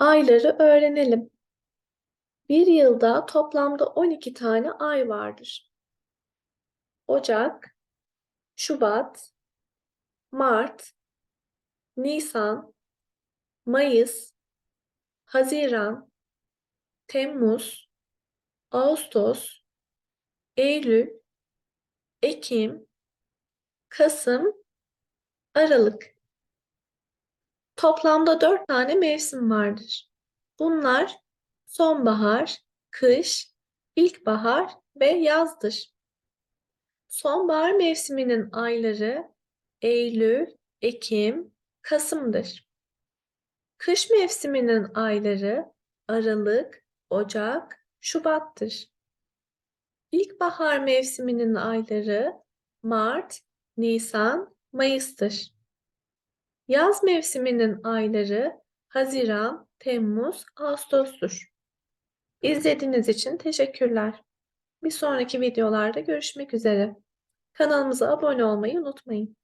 Ayları öğrenelim. Bir yılda toplamda 12 tane ay vardır. Ocak, Şubat, Mart, Nisan, Mayıs, Haziran, Temmuz, Ağustos, Eylül, Ekim, Kasım, Aralık. Toplamda dört tane mevsim vardır. Bunlar sonbahar, kış, ilkbahar ve yazdır. Sonbahar mevsiminin ayları Eylül, Ekim, Kasım'dır. Kış mevsiminin ayları Aralık, Ocak, Şubat'tır. İlkbahar mevsiminin ayları Mart, Nisan, Mayıs'tır. Yaz mevsiminin ayları Haziran, Temmuz, Ağustos'tur. İzlediğiniz için teşekkürler. Bir sonraki videolarda görüşmek üzere. Kanalımıza abone olmayı unutmayın.